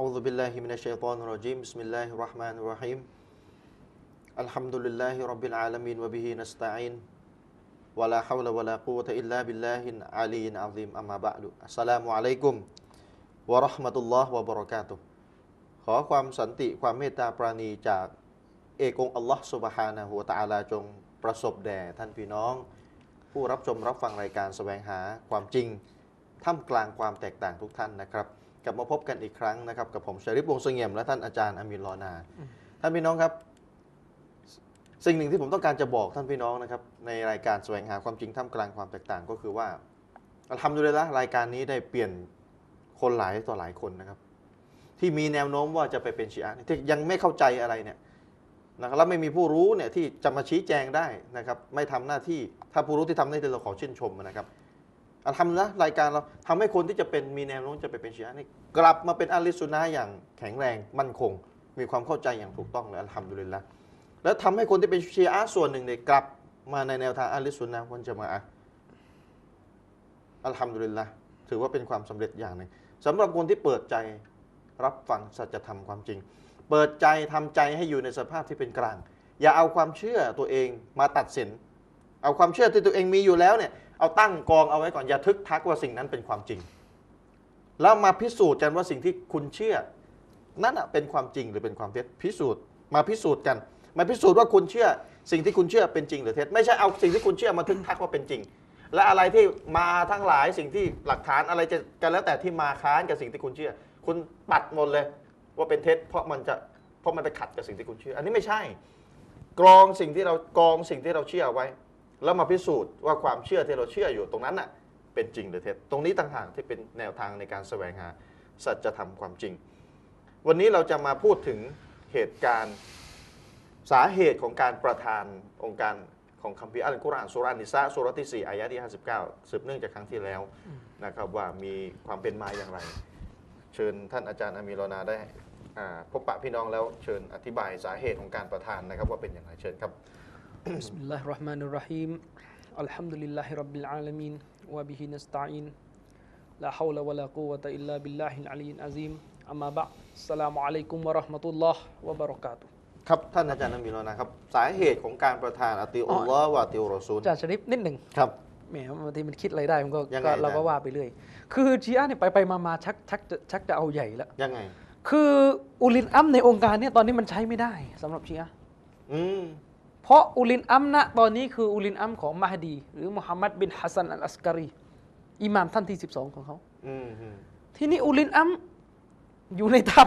أعوذ بالله من الشيطان الرجيم بسم الله الرحمن الرحيم الحمد لله رب العالمين وبه نستعين ولا حول ولا قوة إلا بالله العلي العظيم أما بعد السلام عليكم ورحمة الله وبركاته ขอความสันติความเมตตาปราณีจากเอกองค์อัลลอฮ์สุบฮานะฮูวะตะอาลาจงประสบแด่ท่านพี่น้อง ผู้รับชมรับฟังรายการแสวงหาความจริง ท่ามกลางความแตกต่างทุกท่านนะครับ กลับมาพบกันอีกครั้งนะครับ กับผมชริปวงศ์เสงี่ยมและท่านอาจารย์อามินลอนาท่านพี่น้องครับ สิ่งหนึ่งที่ผมต้องการจะบอกท่านพี่น้องนะครับในรายการแสวงหาความจริงท่ามกลางความแตกต่างก็คือว่าทำดูเลยละรายการนี้ได้เปลี่ยนคนหลายต่อหลายคนนะครับ ที่มีแนวโน้มว่าจะไปเป็นชีอะห์ที่ยังไม่เข้าใจอะไรเนี่ยนะครับแล้วไม่มีผู้รู้เนี่ยที่จะมาชี้แจงได้นะครับ ไม่ทำหน้าที่ถ้าผู้รู้ที่ทำได้เราขอชื่นชมนะครับ อัลฮัมละรายการเราทำให้คนที่จะเป็นมีแนวโน้มจะไปเป็นชีอะนี่กลับมาเป็นอาลิสซุนนะห์อย่างแข็งแรงมั่นคง มีความเข้าใจอย่างถูกต้องเลยอัลฮัมดุลิลละแล้วทำให้คนที่เป็นชีอะส่วนหนึ่งเนี่ยกลับมาในแนวทางอาลิสซุนนะห์วันจะมาอะห์อัลฮัมดุลิลละถือว่าเป็นความสำเร็จอย่างหนึ่งสำหรับคนที่เปิดใจรับฟังสัจธรรมความจริง เปิดใจทำใจให้อยู่ในสภาพที่เป็นกลาง อย่าเอาความเชื่อตัวเองมาตัดสิน เอาความเชื่อที่ตัวเองมีอยู่แล้วเนี่ย เอาตั้งกองเอาไว้ก่อนอย่าทึกทักว่าสิ่งนั้นเป็นความจริง แล้วมาพิสูจน์กันว่าสิ่งที่คุณเชื่อ นั่นเป็นความจริงหรือเป็นความเท็จพิสูจน์มาพิสูจน์กัน มาพิสูจน์ว่าคุณเชื่อ สิ่งที่คุณเชื่อเป็นจริงหรือเท็จไม่ใช่เอาสิ่งที่คุณเชื่อมาทึกทักว่าเป็นจริง และอะไรที่มาทั้งหลายสิ่งที่หลักฐานอะไรจะกันแล้วแต่ที่มาค้านกับสิ่งที่คุณเชื่อ คุณปัดหมดเลยว่าเป็นเท็จ เพราะมันจะเพราะมันไปขัดกับสิ่งที่คุณเชื่อ อันนี้ไม่ใช่กรองสิ่งที่เรากรองสิ่งที่เราเชื่อไว้ แล้วมาพิสูจน์ว่าความเชื่อที่เราเชื่ออยู่ตรงนั้นน่ะเป็นจริงหรือเท็จตรงนี้ต่างหากที่เป็นแนวทางในการแสวงหาสัจธรรมความจริง วันนี้เราจะมาพูดถึงเหตุการณ์สาเหตุของการประทานองค์การของคัมภีร์อัลกุรอานสุรานิสาสุรที่ 4อายะที่ 59 สืบเนื่องจากครั้งที่แล้วนะครับว่ามีความเป็นมาอย่างไร เชิญท่านอาจารย์อามีรนาได้พบปะพี่น้องแล้วเชิญอธิบายสาเหตุของการประทานนะครับว่าเป็นอย่างไรเชิญครับ بسم الله الرحمن الرحيم الحمد لله رب العالمين وبه نستعين لا حول ولا قوة إلا بالله العلي العظيم أما بعد السلام عليكم ورحمة الله وبركاته ครับท่านอาจารย์นมีแลวนะครับ สาเหตุของการประทานอติอุลลอฮ์วาติอุรอซูลอาจารย์ชริปนิดหนึ่งครับแหมบางทีมันคิดอะไรได้มันก็ยัเราก็ว่าไปเรื่อย คือชีอะห์เนี่ยไปไปมามาชักชักจะชักจะเอาใหญ่แล้ว ยังไง คืออุลินอัมในองค์การเนี่ยตอนนี้มันใช้ไม่ได้สำหรับชีอะอืม เพราะอุลินอัมนะตอนนี้คืออุลินอัมของมหดี หรือมุฮัมมัดบินฮัสซันอัลอัสการีอิหม่ามท่านที่ 12 ของเขาอืมอืมทีนี้อุลินอัมอยู่ในถ้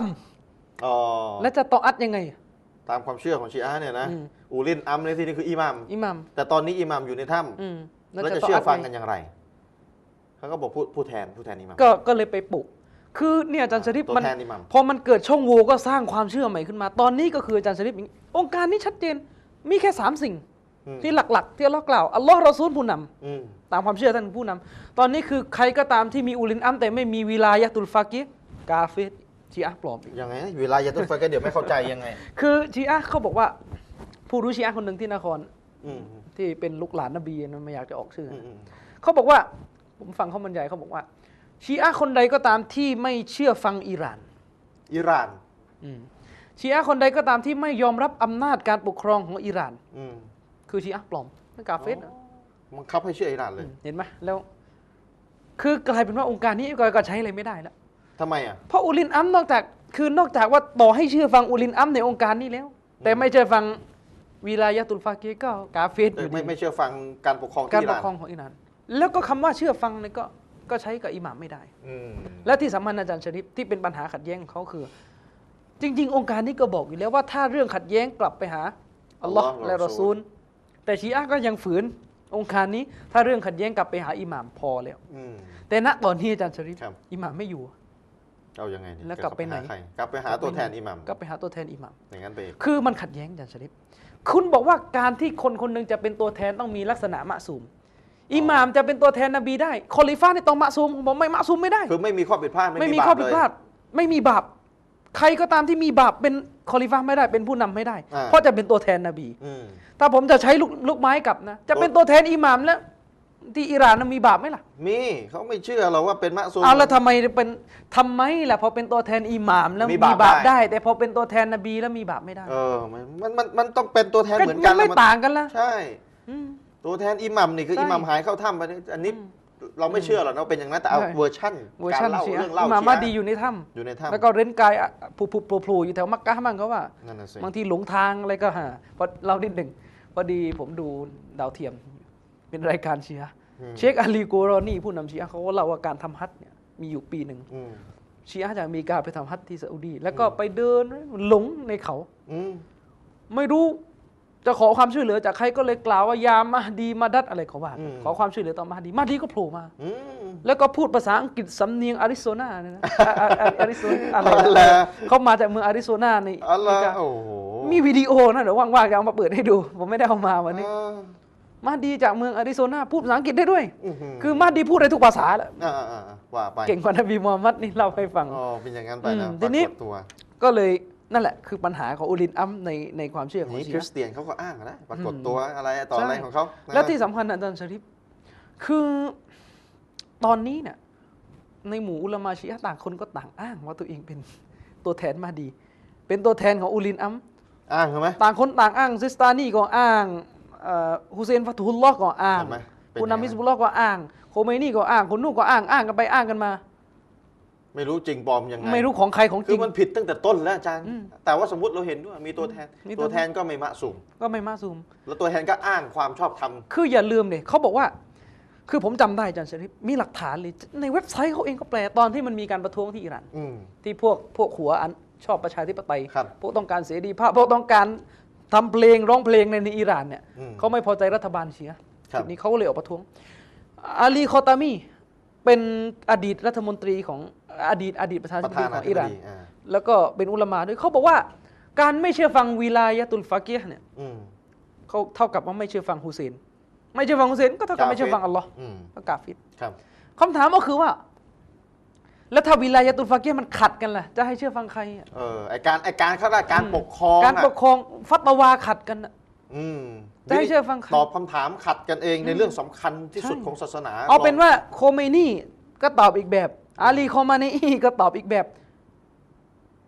อ๋อำและจะต่ออัดยังไง ตามความเชื่อของชีอะห์เนี่ยนะอืมอูลินอัมในที่นี้คืออิหมัมอิหมัมแต่ตอนนี้อิหมัมอยู่ในถ้อืมำแล้วจะเชื่อฟังกันอย่างไรเขาก็บอกผู้ผู้แทนผู้แทนอิหมัมก็ก็เลยไปปลุกคือเนี่ยอาจารย์ชริปตัวมันแทนอิหมัมพอมันเกิดช่องโหว่ก็สร้างความเชื่อใหม่ขึ้นมา ตอนนี้ก็คืออาจารย์ชริปอย่างนี้องค์การนี้ชัดเจน มีแค่สามสิ่ง อืมที่หลัก ๆ ที่เรากล่าวอัลลอฮ์รอซูลผู้นำอืมตามความเชื่อท่านผู้นำตอนนี้คือใครก็ตามที่มีอุลินอัมแต่ไม่มีวิลายะตุลฟากิฮ์กาเฟรชีอะห์ปลอมอีก ยังไงนะเวลาอย่าต้องไฟกันเดี๋ยวไม่เข้าใจยังไง คือชีอะห์เขาบอกว่า ผู้รู้ชีอะห์คนหนึ่งที่นครอืมที่เป็นลูกหลานนบีนะไม่อยากจะออกชื่ออือมอืมเขาบอกว่าผมฟังเขาบรรยายเขาบอกว่า ชีอะห์คนใดก็ตามที่ไม่เชื่อฟังอิหร่าน อิหร่าน ชีอะห์คนใดก็ตามที่ไม่ยอมรับอำนาจการปกครองของอิหร่าน อืมคือชีอะห์ปลอมนั่นกาเฟสนะบังคับให้เชื่ออิหร่านเลยเห็นไหมแล้ว คือกลายเป็นว่าองค์การนี้ก็ก็ใช้อะไรไม่ได้แล้วทำไมอะเพราะอุลินอัมนอกจากคือนอกจากว่าต่อให้เชื่อฟังอุลินอัมในองค์การนี้แล้ว แต่ไม่เชื่อฟังวิลายะตุลฟากีก็กาเฟสอยู่ดีไม่ไม่เชื่อฟังการปกครองการที่อิหปร่ากนครองของอิหร่าน แล้วก็คำว่าเชื่อฟังเนี่ยก็ก็ใช้กับอิหม่ามไม่ได้อืมและที่สำคัญอาจารย์ชริปที่เป็นปัญหาขัดแย้งของเขาคือ จริง ๆ องค์การนี้ก็บอกอยู่แล้วว่าถ้าเรื่องขัดแย้งกลับไปหาอัลลอฮ์และรอซูล แต่ชีอะห์ก็ยังฝืนองค์การนี้ ถ้าเรื่องขัดแย้งกลับไปหาอิหม่ามพอแล้วอืม แต่ณตอนนี้อาจารย์ชริปครับ อิหม่ามไม่อยู่ เอายังไงดีแล้วกลับไปไหนาใครกลับไปหาตัวแทนอิหมัมกลับไปหาตัวแทนอิหม่าม อย่างนั้นไปอีกคือมันขัดแย้งอาจารย์ชริปคุณบอกว่าการที่คนคนหนึ่งจะเป็นตัวแทนต้องมีลักษณะมะซูม อิหม่ามจะเป็นตัวแทนนบีได้คอลิฟ้านี่ต้องมะซูมผมบอกไม่มะซูมไม่ได้ คือไม่มีข้อผิดพลาดไม่มีบาปข้อผิดพลาดเยไม่มีบาป ใครก็ตามที่มีบาปเป็นคอลิฟ้าไม่ได้เป็นผู้นำไม่ได้อ่าเพราะจะเป็นตัวแทนนบีอืมถ้าผมจะใช้ลูกลูกไม้กลับนะ จะเป็นตัวแทนอิหม่ามแล้วที่อิหร่านน่ะมีบาปไหมล่ะ มีเขาไม่เชื่อเราว่าเป็นมะซูมเอาแล้วทำไมเป็นทำไมล่ะพอเป็นตัวแทนอิหม่ามแล้วมีมีบาปบาปได้ได้ แต่พอเป็นตัวแทนนบีแล้วมีบาปไม่ได้เออมันมันมันมันต้องเป็นตัวแทนก็เหมือนกันไม่แล้วนต่างกันละใช่อืมตัวแทนอิหมัมนี่คือใช่อิหมัมหายเข้าถ้ำไปนี่อันนี้ เราไม่เชื่อหรอกนะว่าเป็นอย่างนั้นแต่เอาใช่เวอร์ชั่นเวอร์การชันเล่าเชียเรื่องเล่าอิหม่ามชีมาอะดีอยู่ในถ้อยู่ในำถ้ำแล้วก็เร้นกายผูผูโผล่ๆอยู่แถวมักกะมั่งเขาว่านั่นน่ะสิบางทีหลงทางอะไรก็หาพอเรานิดหนึ่งพอดีผมดูดาวเทียมเป็นรายการเชียร์อืมเชคอาลีโกรอนีผู้นำเชียร์เขาก็เล่าว่าการทำฮัจญ์เนี่ยมีอยู่ปีหนึ่งอืมเชียร์จากอเมริกาไปทำฮัจญ์ที่ซาอุดีแล้วก็ไปเดินหลงในเขาอืมไม่รู้ จะขอความช่วยเหลือจากใครก็เลยกล่าวว่ายามาดีมาดัดอะไรเขาว่ากันขอความช่วยเหลือต่อมาดีมาดีก็โผล่มา อืม แล้วก็พูดภาษาอังกฤษสำเนียงอาริโซนาเนี่ยนะอะอะอะอาริโซนาอะไรอัลลอนะฮ์ เขามาจากเมืองอาริโซนาในอัลลออเมริกาฮ์โอ้โหมีวิดีโอนะเดี๋ยวว่างๆจะเอามาเปิดให้ดู ผมไม่ได้เอามาวันนี้ อ่ามาดีจากเมืองอาริโซนาพูดภาษาอังกฤษได้ด้วยอื้อหือคือมาดีพูดได้ทุกภาษาแหละอ่าอ่าอ่าว่าไปเก่งกว่านบีมูฮัมมัดนี่เล่าให้ฟัง อ๋อเป็นอย่างนั้นไปนะอืมปทีรานี้กฏตัว ก็เลย นั่นแหละคือปัญหาของอุลินอัมในในความเชื่อของนี่ชีคริอะสเตียนเขาก็อ้างนะปรากฏอืมตัวอะไรต่ออะไรใช่ของเขานะและที่สำคัญนะอาจารย์ชริฟคือตอนนี้เนี่ยในหมู่อุลามาชีอะห์ต่างคนก็ต่างอ้างว่าตัวเองเป็นตัวแทนมาดี เป็นตัวแทนของอุลินอัมอ้างใช่ไหมต่างคนต่างอ้างซิสตานีก็อ้างเอ่อฮุเซนฟัตุลลอฮ์ก็อ้างเห็นไหมเป็นคุณอย่างนานั้นมิสบุลลอฮ์ก็อ้างโคเมนี่ก็อ้างคนนู้นก็อ้างอ้างกันไปอ้างกันมา ไม่รู้จริงปลอมยังไงไม่รู้ของใครของจคืริอง มันผิดตั้งแต่ต้นแล้วอาจารย์ อืมแต่ว่าสมมติเราเห็นด้วยมีตัวแทน มีตัตัววแทนก็ไม่มะสูมก็ไม่มาซูม แล้วตัวแทนก็อ้างความชอบธรรม คืออย่าลืมเนี่ยเขาบอกว่า คือผมจำได้อาจารย์ชริฟมีหลักฐานเลยในเว็บไซต์เขาเองก็แปลตอนที่มันมีการประท้วงที่อิหร่าน อืม ที่พวกพวกหัวอันชอบประชาธิปไตย ครับพวกต้องการเสรีภาพ พวกต้องการทำเพลงร้องเพลงในในอิหร่านเนี่ยอืมเขาไม่พอใจรัฐบาลเชียร์ครับ จุดนี้เขาก็เลยออกประท้วงอาลีคอตามีเป็นอดีตรัฐมนตรีของ อดีตอดีตประธานาปธิระบธาดีนาของธิอิบหร่านดีอ่าแล้วก็เป็นอุลามาด้วยเขาบอกว่า การไม่เชื่อฟังวิลายะตุลฟากีฮ์เนี่ยอืมเขาเท่ากับว่าไม่เชื่อฟังฮุเซนไม่เชื่อฟังฮุเซนก็เท่ากับไม่เชื่อฟังอัลลอฮ์อืมก็กาฟิรครับคำถามก็คือว่า แล้วถ้าวิลายะตุลฟากีฮ์มันขัดกันล่ะ จะให้เชื่อฟังใครอะเออไอการไอการข้าราชการปกครองการอะปกครองฟัตวาขัดกันน่ะอืมจะให้เชื่อฟังใครตอบคำถามขัดกันเองในเรื่องสำคัญที่สุดใช่ของศาสนา เอาเป็นว่าโคเมนีก็ตอบอีกแบบ อาลีโคมาเนอีก็ตอบอีกแบบ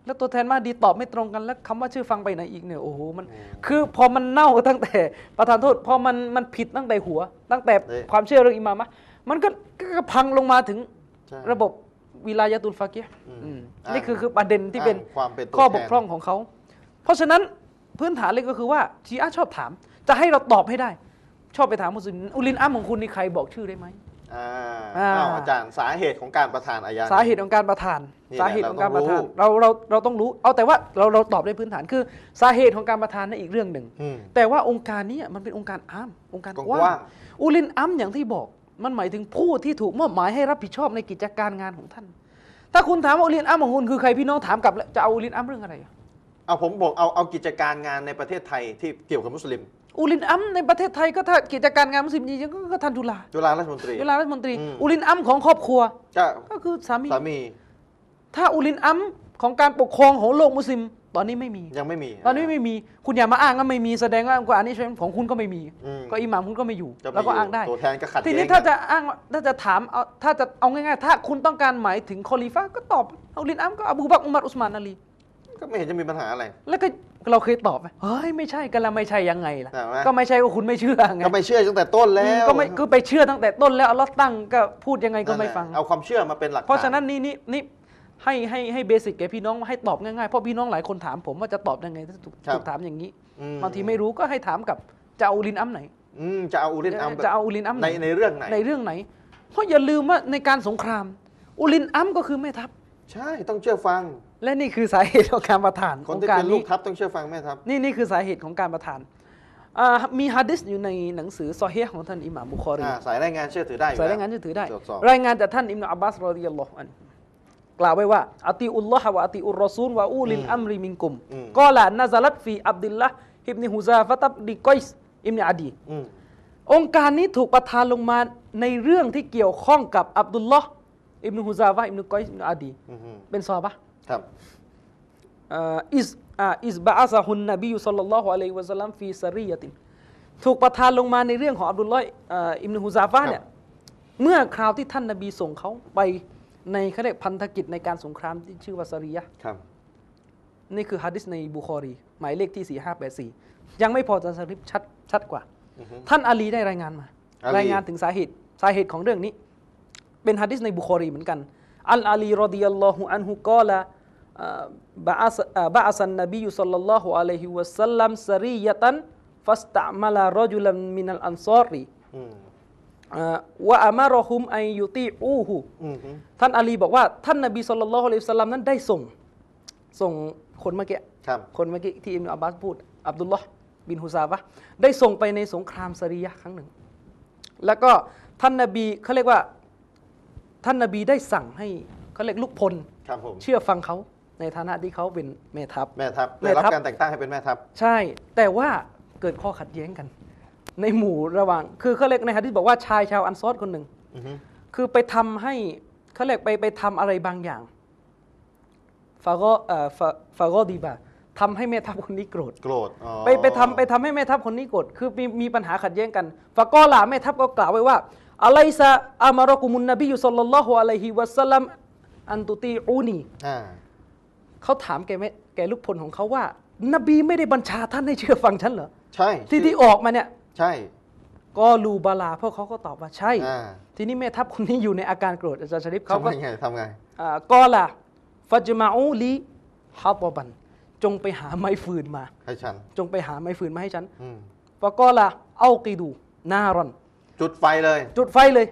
แล้วตัวแทนมาดีตอบไม่ตรงกัน แล้วคำว่าชื่อฟังไปไหนอีกเนี่ยโอ้โหมัน คือพอมันเน่าตั้งแต่ประธานโทษพอมันมันผิดตั้งแต่หัว ตั้งแต่ความเชื่อเรื่องอิมามะห์มันก็ก็พังลงมาถึงใช่ระบบวิลายะตุลฟากีฮ์อืมอืมอ่านี่คือคือประเด็นที่เป็นอ้างความเป็นตัวข้อบแทกนพร่องของเขา เพราะฉะนั้นพื้นฐานเลยก็คือว่าชีอะห์ชอบถาม จะให้เราตอบให้ได้ ชอบไปถามมุสลิมอุลินอัมของคุณนี่ใครบอกชื่อได้ไหม อ่าอ่า อ้าวอาจารย์สาเหตุของการประทานอายะนี้สาเหตุของการประทาน นี่แหละสาเหตุของการประทาน เราเราต้องรู้เราเราต้องรู้ เอาแต่ว่าเราเราตอบด้วยพื้นฐานคือ สาเหตุของการประทานนั่นอีกเรื่องหนึ่ง อืมแต่ว่าองค์การนี้มันเป็นองค์การอ้ามองค์การกกว้าว้างงอุลินอัมอย่างที่บอก มันหมายถึงผู้ที่ถูกมอบหมายให้รับผิดชอบในกิจการงานของท่าน ถ้าคุณถามว่าอุลินอัมของคุณคือใครพี่น้องถามกลับแล้วจะเอาอุลินอัมเรื่องอะไรอะเอาผมบอกเอาเอากิจการงานในประเทศไทยที่เกี่ยวกับมุสลิม อุลินอัมในประเทศไทยก็ถ้ากิจการงานมุสลิมจริงๆก็ก็ท่านจุฬาจุฬาราชมนตรี จุฬารัฐมนตรี อืมอุลินอัมของครอบครัว ก็ก็คือสามี สามีถ้าอุลินอัมของการปกครองของโลกมุสลิม ตอนนี้ไม่มี ยังไม่มีตอนนี้ไม่มีคุณอย่ามาอ้างว่าไม่มีแสดงว่าอัลกุรอานนี่ใช่ของคุณก็ไม่มี อืมก็อิหม่ามคุณก็ไม่อยู่ จะไม่แล้วก็อยู่อ้างได้ ตัวแทนก็ขัดทีนี้แย้งถ้ากันจะอ้างว่าถ้าจะถามเอาถ้าจะเอาง่ายๆ ถ้าคุณต้องการหมายถึงคอลีฟะห์ก็ตอบอุลินอัมก็อบูบักรอุมัรอุสมานอาลี ก็ไม่เห็นจะมีปัญหาอะไร แล้วก็เราเคยตอบไหมเฮ้ยไม่ใช่กันละไม่ใช่ยังไงล่ะ ใช่ไหม ก็ไม่ใช่ว่าคุณไม่เชื่อไงก็ไม่เชื่อตั้งแต่ต้นแล้วก็ไม่ก็ไปเชื่อตั้งแต่ต้นแล้วอัลลอฮ์ตั้งก็พูดยังไงก็ไม่ฟังนั่นแหละเอาความเชื่อมาเป็นหลักฐเพราะฉะนั้นนี่นี่นี่ให้ให้ให้เบสิกแก่พี่น้องให้ตอบง่ายๆเพราะพี่น้องหลายคนถามผมว่าจะตอบยังไงถ้าถูกถูกถามอย่างนี้อืบางทีไม่รู้ก็ให้ถามกับจะเอาอุลินอัมไหนอืมจะเอาอุลินอัมจะเอาอุลินอัมไหในนในเรื่องไหนในเรื่องไหน เพราะอย่าลืมว่าในการสงคราม อุลินอัมก็คือแม่ทัพ ใช่ต้องเชื่อฟัง และนี่คือสาเหตุของการประทานคนของที่การเป็นลูนี้กทัพต้องเชื่อฟังแม่ทัพนี่นี่คือสาเหตุของการประทานอ่ามีฮะดิษอยู่ในหนังสือซอฮีห์ของท่านอิหม่ามบุคอรีอ่าสายรายงานเชื่อถือได้อยู่สายแล้วรายงานจะถือได้ตรวจสอบรายงานจากท่านอิมนุอับบาสรอดิยัลลอฮุอันฮุกล่าวไว้ว่าอัติอุลลอฮะวะอัติอุรรอซูลวะอูลิลอัมริมินกุมอืมกอลานะซาลัตฟีอับดุลละอิบนิฮุซาฟะตับดิกอยส์อิบนิอาดีอืมองค์การนี้ถูกประทานลงมาในเรื่องที่เกี่ยวข้องกับอับดุลลอฮ์ อิบนุฮุซาฟะอิบนุกอยส์อิบนุอาดีอืมอืมเป็นซอฮาบะห์ครับอ่าอิสอ่าอิสบะอาซะฮุนนบีศ็อลลัลลอฮุอะลัยฮิวะซัลลัมฟีซารียะตินถูกประทานลงมาในเรื่องของอับดุลลอยเอ่ออิมนุฮุซาฟะห์เนี่ยเมื่อคราวที่ท่านนบีส่งเขาไปในเขาเรียกพันธกิจในการสงครามที่ชื่อว่าซาริยะห์ครับนี่คือฮะดิษในบุคอรี หมายเลขที่ 4584 ยังไม่พอจะสริปชัดชัดกว่าอือฮึท่านอาลีได้รายงานมาอาลีรายงานถึงสาเหตุสาเหตุของเรื่องนี้ เป็นฮะดิษในบุคอรีเหมือนกันอัลอาลีรอดิยัลลอฮุอันฮุกอละเอ่อบะอัสเอ่อบะอัสันนบีสัลลัลลอฮุอะลัยฮิวะสัลลัมซารียะตันฟัสตะมะลารอจุลัมมินัลอันซอรีอืมเอ่อวะอามารอฮุมอัยยุตีอูฮูอืมฮึท่านอาลีบอกว่าท่านนบีสุลต่านละฮ์อะลัยฮิวะสัลลัมนั้นได้ส่ง ส่งคนเมื่อกี้ครับคนเมื่อกี้ที่อิมนุอับบาสพูด อับดุลลอฮ์บินฮุซาฟะห์ได้ส่งไปในสงครามซาริยะห์ครั้งหนึ่ง แล้วก็ท่านนบีเขาเรียกว่า ท่านนบีได้สั่งให้เขาเรียกลูกพล ครับผม เชื่อฟังเขาในฐานะที่เขาเป็นแม่ทัพ แม่ทัพแม่ได้รับทัพ การแต่งตั้งให้เป็นแม่ทัพ ใช่ แต่ว่าเกิดข้อขัดแย้งกัน ในหมู่ระหว่าง คือเขาเรียกในฮะดิษบอกว่าชายชาวอันซอดคนหนึ่ง อือฮึคือไปทำให้เขาเรียกไปไปทำอะไรบางอย่างฟาโกเอ่อฟาฟาโกดีบะทำให้แม่ทัพคนนี้โกรธ โกรธอ๋อไปไปทำไปทำให้แม่ทัพคนนี้โกรธคือมีมีปัญหาขัดแย้งกันฟาโกลาแม่ทัพก็กล่าวไว้ว่า อะไรซะอามารอกุมุนนบีอยู่สัลลัลลอฮุอะลัยฮิวะสัลลัมอันตุตีอูนีอ่าเขาถามแกแม่แกลูกพลของเขาว่า นบีไม่ได้บัญชาท่านให้เชื่อฟังฉันเหรอใช่ที่ที่ออกมาเนี่ย ใช่ก็ลูบาลาพวกเขาก็ตอบว่าใช่อ่าทีนี้แม่ทัพคนนี้อยู่ในอาการโกรธอาจารย์ชริปเขาทำก็ไงทำไงอ่ากอละฟัจมาอูลีฮาตบัน จงไปหาไม้ฟืนมา ให้ฉัน จงไปหาไม้ฟืนมาให้ฉันอืมฟะกอละเอากีดูนารอน จุดไฟเลย จุดไฟเลย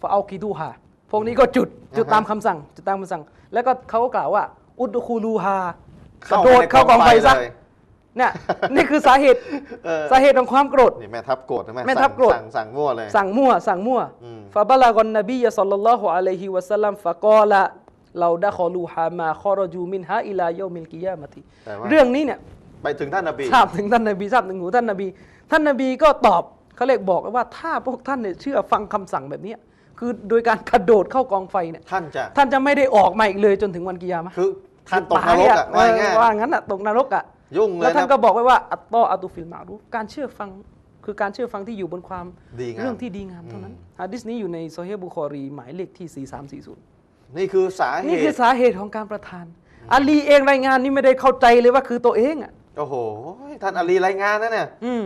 ฟะเอากีดูฮาพวกนี้ก็จุดจุดอ่าฮะตามคำสั่ง จุดตามคำสั่ง แล้วก็เขาก็กล่าวว่า อุดคูลูฮากระเข้าโดดไปในเข้ากองไฟซะเลยเนี่ยนี่คือสาเหตุเออสาเหตุของความโกรธนี่แม่ทัพโกรธนะแม่ทัพโกรธสั่งสั่งมั่วเลยสั่งมั่วสั่งมั่วอืมฟาบะลากอนนบียะสัลลัลลอฮุอะลัยฮิวะสัลลัมฟะกอละเราดะคอลูฮามาคอรจูมินฮาอิลาเยามิลกิยามะติแต่ว่าเรื่องนี้เนี่ยไปถึงท่านนบีทราบถึงท่านนบีทราบถึงหูท่านนบี ท่านนบีก็ตอบ เขาเรียกบอกว่าถ้าพวกท่านเนี่ยเชื่อฟังคำสั่งแบบเนี้ยคือโดยการกระโดดเข้ากองไฟเนี่ยท่านจะท่านจะไม่ได้ออกมาอีกเลยจนถึงวันกิยามะห์คือท่านตกนรกอะเอว่าอง่ายว่างั้นอะตกนรกอะๆยุ่งเลแล้วยท่านนะก็บอกไว้ว่าอัตตออัตุฟิลมารูฟการเชื่อฟังคือการเชื่อฟังที่อยู่บนความดีงามเรื่องที่ดีงามเท่านั้นอืมฮะดิษนี้อยู่ในโซเฮียบุคอรีหมายเลขที่ 4340 นี่คือสาเหนี่คือตุสาเหตุของการประทานอาลีเองรายงานนี่ไม่ได้เข้าใจเลยว่าคือตัวเองอะโอ้โหท่านอาลีรายงานนะเนี่ยอืม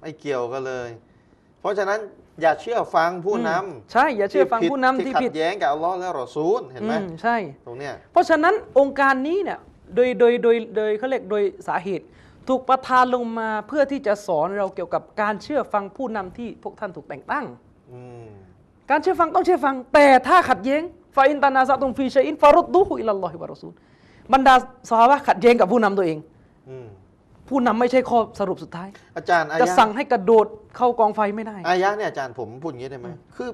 ไม่เกี่ยวกันเลย เพราะฉะนั้นอย่าเชื่อฟังผู้นำใช่อย่าเชื่อฟังผิดผู้นำที่ขัผิดดแย้งกับอัลลอฮ์และรอซูลเห็นไหมอืมใช่ตรงเนี้ยเพราะฉะนั้นองค์การนี้เนี่ยโดยโดยโดยโดยเขาเรียกโดยสาเหตุ ถูกประทานลงมาเพื่อที่จะสอนเราเกี่ยวกับการเชื่อฟังผู้นำที่พวกท่านถูกแต่งตั้งอืมการเชื่อฟังต้องเชื่อฟัง แต่ถ้าขัดแย้งฟาอินตานาซาตุมฟีชัยอินฟารุดดูฮุอิลลัลลอฮิวะรอซูลบรรดาซอฮาบะห์ขัดแย้งกับผู้นำตัวเองอืม ผู้นำไม่ใช่ข้อสรุปสุดท้าย อาจารย์อาจะยะสั่งให้กระโดดเข้ากองไฟไม่ได้ อายะเนี่ยอาจารย์ผมพูดอย่างนี้ได้ไหมคือ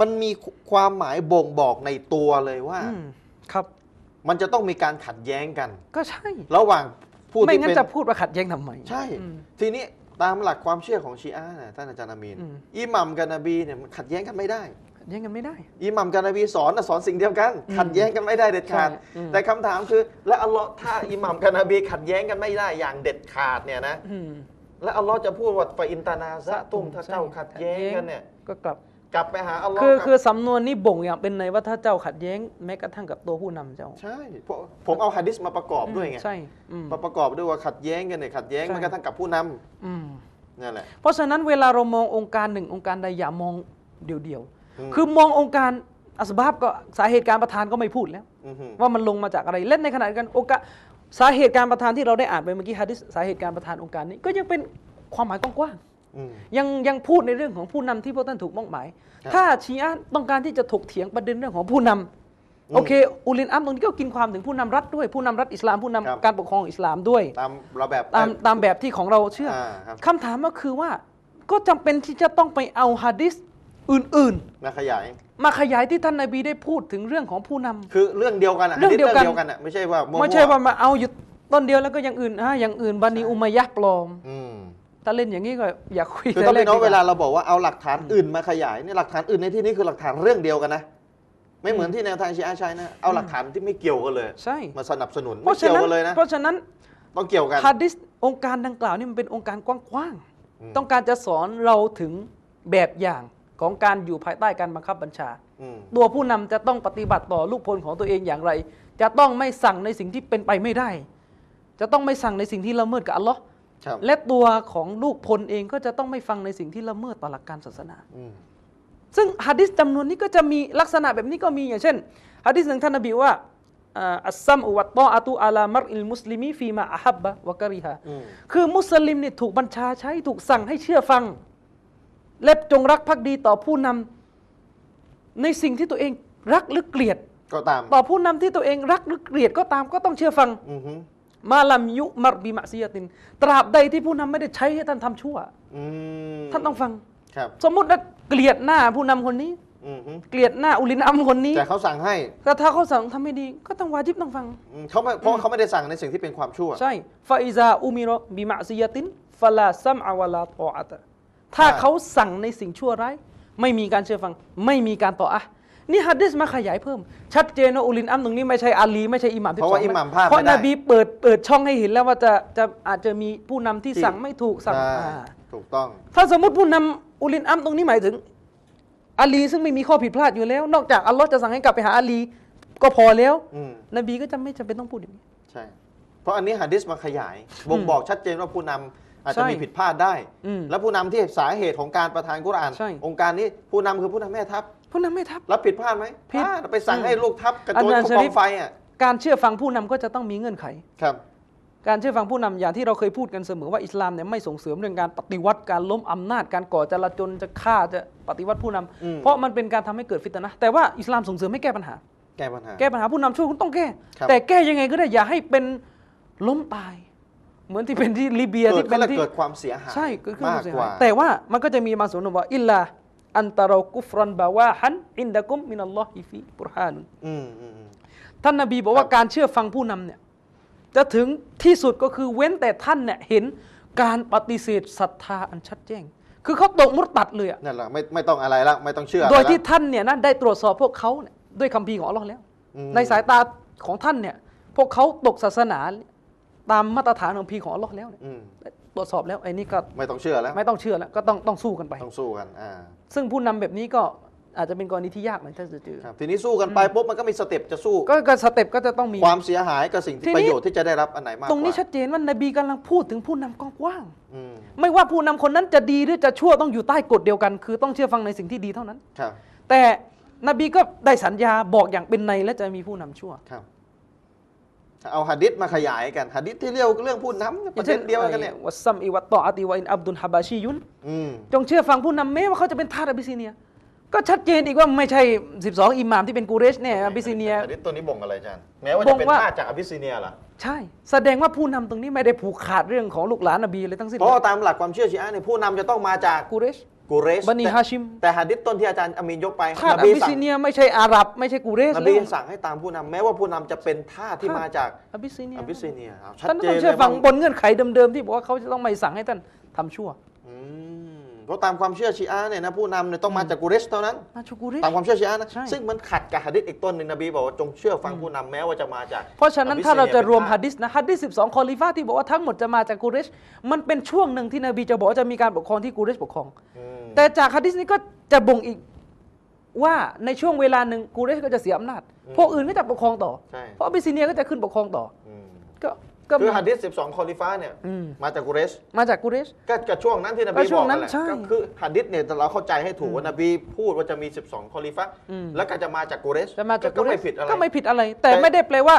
มันมีความหมายบ่งบอกในตัวเลยว่าอืมครับ มันจะต้องมีการขัดแย้งกัน ก็ใช่ ระหว่างผู้ไม่ที่งั้นเป็นจะพูดว่าขัดแย้งทำไมใช่อืมทีนี้ตามหลักความเชื่อของชีอะห์นะท่านอาจารย์อามีนอืมอิหมัมกับนบีเนี่ยมันขัดแย้งกันไม่ได้ขัด แย้งกันไม่ได้ อิหมัมกับนบีสอนนะสอนสิ่งเดียวกัน ขัดแย้งกันไม่ได้เด็ดขาด ใช่อืม แต่คำถามคือ แล้วอัลลอฮ์ถ้าอิหมัมกับนบีขัดแย้งกันไม่ได้อย่างเด็ดขาดเนี่ยนะอืมแล้วอัลลอฮ์จะพูดว่าฟาอินตานาซะตุมถ้าเจ้าขัดแย้งกันเนี่ยก็กลับ กลับไปหาอัลลอฮ์คือกับคือสำนวนนี้บ่งอย่างเป็นในว่าถ้าเจ้าขัดแย้งแม้กระทั่งกับตัวผู้นำเจ้าใช่เพราะผมเอาฮะดิษมาประกอบด้วยไงใช่อืม มาประกอบด้วยว่าขัดแย้งกันเนี่ยขัดแย้งใช่ แม้กระทั่งกับผู้นำอืมนั่นแหละ เพราะฉะนั้นเวลาเรามององค์การหนึ่งองค์การใดอย่ามองเดี่ยวอืมๆ คือมององค์การอัสบาบก็สาเหตุการประทานก็ไม่พูดแล้วอือหือว่ามันลงมาจากอะไรเล่นในขณะเดียวกันโอกาสสาเหตุการประทานที่เราได้อ่านไปเมื่อกี้ฮะดิษสาเหตุการประทานองค์การนี้ก็ยังเป็นความหมายกว้างอืมๆยังยังพูดในเรื่องของผู้นำที่พวกท่านถูกมอบหมายครับถ้าชีอะห์ต้องการที่จะถกเถียงประเด็นเรื่องของผู้นำอืมโอเคอุลินอัมตรงนี้ก็กินความถึงผู้นำรัฐด้วย ผู้นำรัฐอิสลามผู้นำครับการปกครองอิสลามด้วย ตามระแบบตามตามแบบที่ของเราเชื่ออาครับคำถามก็คือว่าก็จำเป็นที่จะต้องไปเอาฮะดิษ อื่นมาขยาย ๆ มาขยายที่ท่านนบีได้พูดถึงเรื่องของผู้นำ คือเรื่องเดียวกันอะเรื่องเดียวกันฮะดิษอะไม่ใช่ว่ามั่วๆไม่ใช่ว่ามาเอาอยู่ต้นเดียวแล้วก็อย่างอื่นอะอย่างอื่นบันีอุมัยยะห์ปลอม อืมถ้าเล่นอย่างนี้ก็อย่าคุยคือแต่ต้องแรพี่กน้องดีกเวลาเราบอกว่าเอาหลักฐานอื่นมาขยายเนี่ยหลักฐานอื่นในที่นี้คือหลักฐานเรื่องเดียวกันนะ ไม่เหมือนที่แนวทางชีอะห์ใช้นะเอาหลักฐานที่ไม่เกี่ยวกันเลย ใช่มาสนับสนุนเพไม่ราะฉะเกี่ยวนั้นกันเลยนะ เพราะฉะนั้นต้องเกี่ยวกัน ฮะดิษองค์การดังกล่าวนี่มันเป็นองค์การกว้างออืมต้องการจะสอนเราถึงแบบอย่าง ของการอยู่ภายใต้การบังคับบัญชาอืมตัวผู้นำจะต้องปฏิบัติต่อลูกพลของตัวเองอย่างไร จะต้องไม่สั่งในสิ่งที่เป็นไปไม่ได้ จะต้องไม่สั่งในสิ่งที่ละเมิดกับอัลลอฮ์ครับและตัวของลูกพลเองก็จะต้องไม่ฟังในสิ่งที่ละเมิดต่อหลักการศาสนาอืมซึ่งฮะดิษจำนวนนี้ก็จะมีลักษณะแบบนี้ก็มีอย่างเช่นฮะดิษหนึ่งท่านนบีว่าอ่าอัสซัมอุวัตตออะตุอาลามัรอิลมุสลิมีฟีมาอะฮับบะวะกะริฮะอืมคือมุสลิมเนี่ยถูกบัญชาใช้ถูกสั่งให้เชื่อฟัง และจงรักภักดีต่อผู้นำในสิ่งที่ตัวเองรักหรือเกลียด ก็ตาม ต่อผู้นำที่ตัวเองรักหรือเกลียดก็ตามก็ต้องเชื่อฟัง อือฮึมาลัมยุมรบิมะซียติน ตราบใดที่ผู้นำไม่ได้ใช้ให้ท่านทำชั่ว อืมท่านต้องฟัง ครับ สมมุติว่าเกลียดหน้าผู้นำคนนี้ อือฮึเกลียดหน้าอุลินอัมคนนี้แต่เขาสั่งให้แต่ถ้าเขาสั่งทำไม่ดี ก็ต้องวาจิบต้องฟัง อืมเขาไม่เพราะเขาไม่ได้สั่งในสิ่งที่เป็นความชั่ว ใช่ฟาอิซาอุมิรบิมะซียตินฟลาซัมอาวะลาตออะตะ ถ้าอ่าเขาสั่งในสิ่งชั่วร้ายไม่มีการเชื่อฟัง ไม่มีการต่ออะห์นี่ฮัดดิสมาขยายเพิ่ม ชัดเจนว่าอุลินอัมตรงนี้ไม่ใช่อาลีไม่ใช่อิหม่ามที่เพราะว่าอิหม่ามพลาดเพราะไม่ได้นบีเปิดเปิดช่องให้เห็นแล้วว่าจะจะอาจจะมีผู้นำที่ที่สั่งไม่ถูกสั่งใช่อ่าถูกต้อง ถ้าสมมติผู้นำอุลินอัมตรงนี้หมายถึงอาลีซึ่งไม่มีข้อผิดพลาดอยู่แล้ว นอกจากอัลลอฮ์จะสั่งให้กลับไปหาอาลีก็พอแล้วอืมนบีก็จะไม่จำเป็นต้องพูดอย่างนี้ใช่เพราะอันนี้หะดิษมาขยายบ่งบอกชัดเจนว่าผู้นำ อาจจะใช่มีผิดพลาดได้อืมแล้วผู้นำที่สาเหตุของการประทานกุรอานใช่องค์การนี้ผู้นำคือผู้นำแม่ทัพ ผู้นำไม่ทับแล้วผิดพลาดไหมผิดพลาดไปสั่งอืมให้ลูกทัพกระโจนอาจารย์เข้ากอชะริงฟไฟอะการเชื่อฟังผู้นำก็จะต้องมีเงื่อนไขครับการเชื่อฟังผู้นำอย่างที่เราเคยพูดกันเสมอว่าอิสลามเนี่ยไม่ส่งเสริมเรื่องการปฏิวัติการล้มอำนาจการก่อจลาจลจะฆ่าจะปฏิวัติผู้นำอืมเพราะมันเป็นการทำให้เกิดฟิตนะห์แต่ว่าอิสลามส่งเสริมให้แก้ปัญหา แก้ปัญหาแก้ปัญหาผู้นำชั่วคุณต้องแก้ครับแต่แก้ยังไงก็ได้อย่าให้เป็นล้มตาย เหมือนที่เป็นที่ลิเบียเกิดที่เป็นเขาเรียกที่เกิดความเสียหายใช่เกิดขึ้นมากเสียกหาว่ายแต่ว่ามันก็จะมีบางส่วนว่าอิลลาอันตะเรากุฟรันบาวาฮันอินดะกุมมินัลลอฮิฟีบุรฮานุนอืมอืมอืมท่านนบีบอกว่าการเชื่อฟังผู้นำเนี่ยจะถึงที่สุดก็คือเว้นแต่ท่านเนี่ยเห็นการปฏิเสธศรัทธาอันชัดแจ้ง คือเขาตกมุตตัดเลยอะนั่นแหละไม่ไม่ต้องอะไรละไม่ต้องเชื่ออะไรโดยที่ละท่านเนี่ยนะได้ตรวจสอบพวกเขาเนี่ยด้วยคัมภีร์ของอัลลอฮ์แล้วอืมในสายตาของท่านเนี่ยพวกเขาตกศาสนา ตามมาตรฐานของคัมภีร์ของอัลลอฮ์แล้วเนี่ยอืมตรวจสอบแล้วไอ้นี่ก็ไม่ต้องเชื่อแล้ว ไม่ต้องเชื่อแล้วก็ต้องต้องสู้กันไปต้องสู้กันอ่าซึ่งผู้นำแบบนี้ก็อาจจะเป็นกรณีที่ยากหน่อยถ้าจะเจอครับทีนี้สู้กันไปปุ๊บมันก็มีสเต็ปจะสู้ก็ก็สเต็ปก็จะต้องมีความเสียหายกับสิ่งทีที่นี้ประโยชน์ที่จะได้รับอันไหนมากกว่าตรงนี้ชัดเจนว่านบีกำลังพูดถึงผู้นำกว้างๆอืมไม่ว่าผู้นำคนนั้นจะดีหรือจะชั่วต้องอยู่ใต้กฎเดียวกัน คือต้องเชื่อฟังในสิ่งที่ดีเท่านั้นครับแต่นบีก็ได้สัญญาบอกอย่างเป็นในและจะมีผู้นำชั่วครับ เอาหะดิษมาขยายกันหะดิษที่เรียกเรื่องพูดน้ำประเด็นเดียวกันเนี่ยวัสซัมอิวัตตออาติวะอินอับดุลฮะบาชียุนอืมจงเชื่อฟังผู้นำแม้ว่าเขาจะเป็นทาสอบิซิเนีย ก็ชัดเจนอีกว่าไม่ใช่ 12 อิหม่ามที่เป็นกูเรชเนี่ยอบิซิเนียหะดิษตัวนี้บ่งอะไรอาจารย์แม้ว่าบ่จะงเป็นว่าทาสจากอบิสซิเนียเหรอใช่ แสดงว่าผู้นำตรงนี้ไม่ได้ผูกขาดเรื่องของลูกหลานนบีเลยทั้งสิ้นเพราะว่าตามหลักความเชื่อชีอะห์เนี่ยผู้นำจะต้องมาจากกูเรช กุเรชบันิแต่ฮาชิม แต่หะดิษต้นที่อาจารย์อามีนยกไปทาสนอบีบิสั่งซิเนียไม่ใช่อาหรับ ไม่ใช่กูเรชนบีสั่งให้ตามผู้นำแม้ว่าผู้นำจะเป็นทาสที่มาจากอบิซิเนียอบิสซิเนียเอาชัดท่านเจต้อนงเลเชื่อยฟังว่า บนเงื่อนไขเดิมๆที่บอกว่าเขาจะต้องไม่สั่งให้ท่านทำชั่วอืม เพราะตามความเชื่อชีอะห์เนี่ยนะผู้นำเนี่ยต้องมาจากกุเรชเท่านั้น มาชูกูเรชตามความเชื่อชีอะห์นะใช่ ซึ่งมันขัดกับหะดิษอีกต้นหนึ่งนบีบอกว่าจงเชื่อฟังผู้นำแม้ว่าจะมาจากเพราะฉะนั้นอบิสถ้าเราจะรวมเป็นทฮัดดิษนะฮัดดิษ12คอลิฟาที่บอกว่าทั้งหมดจะมาจากกูเรช มันเป็นช่วงหนึ่งที่นบีจะบอกว่าจะมีการปกครองที่กูเรชปกครอง อืมแต่จากฮัดดิษนี้ก็จะบ่งอีกว่าในช่วงเวลาหนึ่งกูเรชก็จะเสียอำนาจ พวกอื่นก็จะปกครองต่อ ใช่เพราะอบิสซิเนียก็จะขึ้นปกครองต่อ อืมก็ ก็คือหะดิษ12คอลิฟ้าเนี่ยอืม มาจากกุเรชมาจากกูเรช ก็กับช่วงนั้นที่นก็บีช่บวองกนั้นั่นนแหละใช่ก็คือหะดิษเนี่ยเราเข้าใจให้ถูกว่านบีพูดว่าจะมี 12คอลิฟ้าอืม แล้วก็จะมาจากกุเรชจะมาจากก็กูเรไม่ชผิดอะไร ก็ไม่ผิดอะไร แต่แต่ ไม่ได้แปลว่า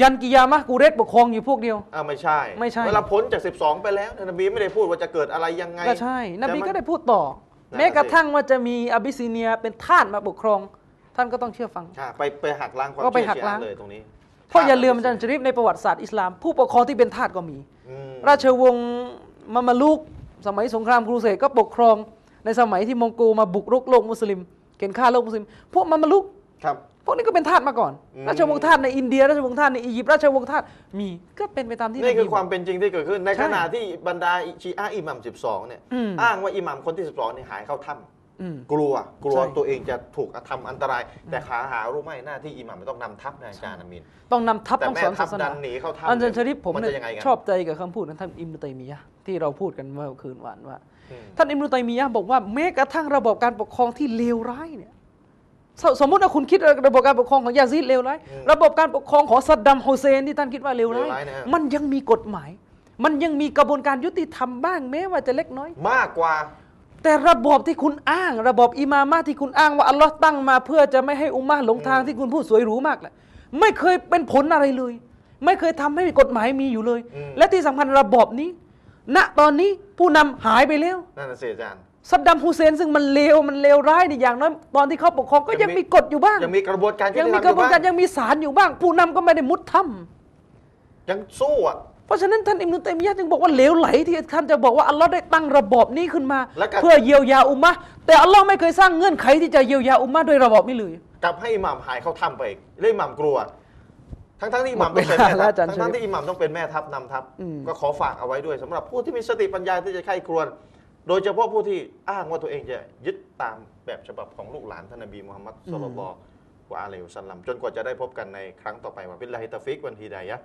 ยันกิยามะห์กูเรชปกครองอยู่พวกเดียว อ่าไม่ใช่ ไม่ใช่ เวลาพ้นจาก 12 ไปแล้วนบีไม่ได้พูดว่าจะเกิดอะไรยังไง ก็ใช่ นบีแต่มันก็ได้พูดต่อ นั่นน่ะแม้กระสิทั่งว่าจะมีอบิสซิเนียเป็นทาสมาปกครอง ท่านก็ต้องเชื่อฟัง ใช่ไปไปหักล้างความก็ไปเชื่อหักชีอะล้างห์เลยตรงนี้ เพราะอย่าลืมอาจารย์ชริฟในประวัติศาสตร์อิสลาม ผู้ปกครองที่เป็นทาสก็มีอืมราชวงศ์มามาลุกสมัยสงครามครูเสดก็ปกครองในสมัยที่มองโกมาบุกรุกโลกมุสลิมเข็นฆ่าโลกมุสลิม พวกมามาลุกครับพวกนี้ก็เป็นทาสมาก่อนอืมราชวงศ์ทาสในอินเดีย ราชวงศ์ทาสในอียิปต์ราชวงศ์ทาสมีก็เป็นไปตามที่นี่คือนบีความเป็นจริงที่เกิดขึ้น ในใช่ขณะที่บรรดาชีอะห์อิหมัม12เนี่ยอืมอ้างว่าอิหมัมคนที่ 12เนี่ยหายเข้าถ้ อืม กลัวกลัวใช่ ตัวเองจะถูกทำอันตราย แต่ขาหารู้ไหมหน้าที่อิหมัมมันต้องนำทัพนะอาจารย์อามีนต้องนำทัพแต่ต้องแม่สอนทัศาพสดันา นหนีเข้าทัพอาจารย์ชเนี่ยริปผมมันเนี่ยจะยังไงกันชอบใจกับคำพูดของท่านอิมรุตัยมียะห์ที่เราพูดกันเมื่อคืนวานว่า อืมท่านอิมรุตัยมียะห์บอกว่าแม้กระทั่งระบบการปกครองที่เลวร้ายเนี่ยสสมมติว่าคุณคิดว่าระบบการปกครองของยาซีดเลวร้ายอืมระบบการปกครองของซัดดัมฮุเซนที่ท่านคิดว่าเลวร้ายเลวร้าย นะฮะมันยังมีกฎหมาย มันยังมีกระบวนการยุติธรรมบ้างแม้ว่าจะเล็กน้อย มากกว่า แต่ระบอบที่คุณอ้าง ระบอบอิมามะห์ที่คุณอ้างว่าอัลลอฮ์ตั้งมา เพื่อจะไม่ให้อุมมะห์หลงทางอืมที่คุณพูดสวยหรูมากแหละไม่เคยเป็นผลอะไรเลย ไม่เคยทำให้กฎหมายมีอยู่เลย และที่สำคัญระบอบนี้ ณตอนนี้ผู้นำหายไปแล้วนั่นน่ะสิอาจารย์ซัดดัมฮุเซนซึ่งมันเลวมันเลวร้ายนี่อย่างน้อยตอนที่เขาปกครองก็ยัยังงมีมีกฎอยู่บ้าง ยังมีกระบวนการยุยังติธมีมกระบวนการอยู่ยังมีศาลอยู่บ้าง ผู้นำก็ไม่ได้มุดถ้ำยังสู้อะ เพราะฉะนั้นท่านอิมนุตัยมียะห์จึงบอกว่าเหลวไหลที่ท่านจะบอกว่าอัลลอฮ์ได้ตั้งระบอบนี้ขึ้นมา แล้วก็ เพื่อเยียวยาอุมมะห์แต่อัลลอฮ์ไม่เคยสร้างเงื่อนไขที่จะเยียวยาอุมมะห์ด้วยระบอบนี้เลย กลับให้อิหมัมหายเข้าถ้ำไปอีกเรื่องอิหมัมกลัว ทั้งทั้งๆที่อิหมัมหมต้ดองเวเป็นลาแม่แล้วทัพอาจารย์ทั้งทั้งเชอรี่ที่อิหมัมต้องเป็นแม่ทัพนำทัพอืม ก็ขอฝากเอาไว้ด้วยสำหรับผู้ที่มีสติปัญญาที่จะใคร่ครวญโดยเฉพาะผู้ที่อ้างว่าตัวเองจะยึดตามแบบฉบับของลูกหลานท่านนบีมุฮัมมัดสุลลัลลอฮุอะลัยฮิวะสัลลัมจนกว่าจะได้พบกันในครั้งต่อไปว่าบิลลาฮิตาฟิกวันฮีดายะฮ์